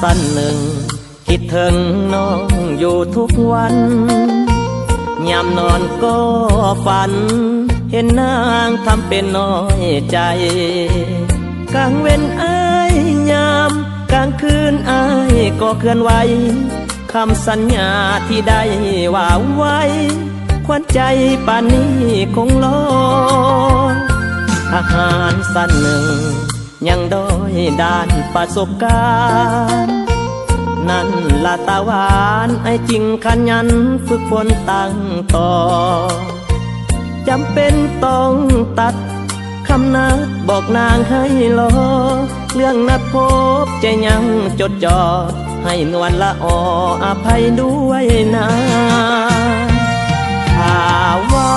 สั้นหนึ่ง คิดถึงน้องอยู่ทุกวันยามนอนก็ฝัน เห็นนางทำเป็นน้อยใจ กลางเว้นอายยามกลางคืนอายก็เคลื่อนไหวคำสัญญาที่ได้ว่าไว้ ควันใจป่านนี้คงรออาหารสั้นหนึ่ง ยังโดยด้านประสบการณ์ นั่นละตาหวานไอจริงขยันฝึกฝนตั้งต่อจำเป็นต้องตัดคำนัดบอกนางให้รอ เรื่องนัดพบใจยังจดจ่อให้นวลละอออภัยด้วยนะถ้าว่า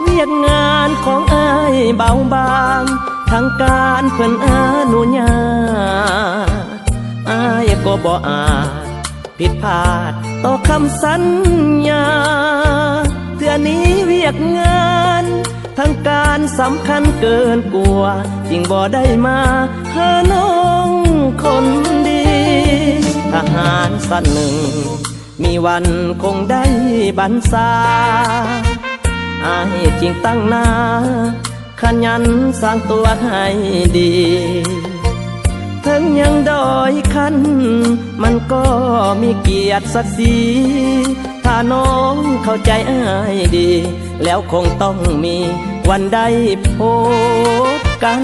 เวียกงานของอายเบาบาง ทางการเพิ่นอนุญาตอายก็บ่อาจผิดพลาดต่อคำสัญญาเทื่อนี้เวียกงานทางการสำคัญเกินกลัวจึงบ่ได้มาหาน้องคนดี ทหารสันหนึ่ง มีวันคงได้บรรษาอายจริงตั้งหน้า ขยันสร้างตัวให้ดี ถึงยังด้อยคัน มันก็มีเกียรติศักดิ์ศรีถ้าน้องเข้าใจอ้ายดี แล้วคงต้องมีวันได้พบกัน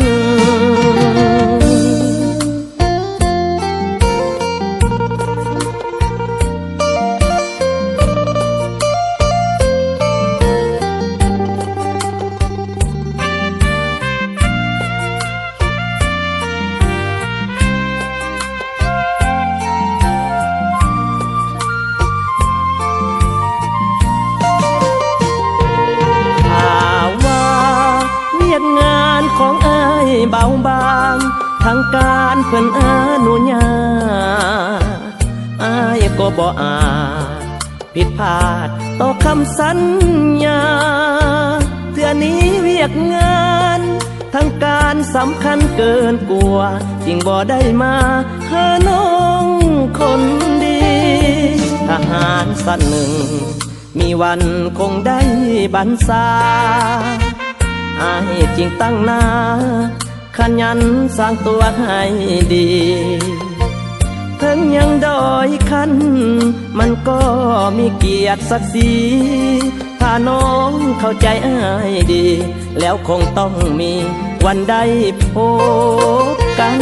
เบาบางทางการเพิ่นอนุญาตอายก็บ่อาจผิดพลาดต่อคำสัญญาเทื่อนี้เวียกงานทางการสำคัญเกินกลัวจึงบ่ได้มาหาน้องคนดี ทหารสั้นหนึ่ง มีวันคงได้บรรษาอายจริงตั้งหน้า ขยันสร้างตัวให้ดี ถึงยังด้อยคัน มันก็มีเกียรติศักดิ์ศรีถ้าน้องเข้าใจอ้ายดี แล้วคงต้องมีวันได้พบกัน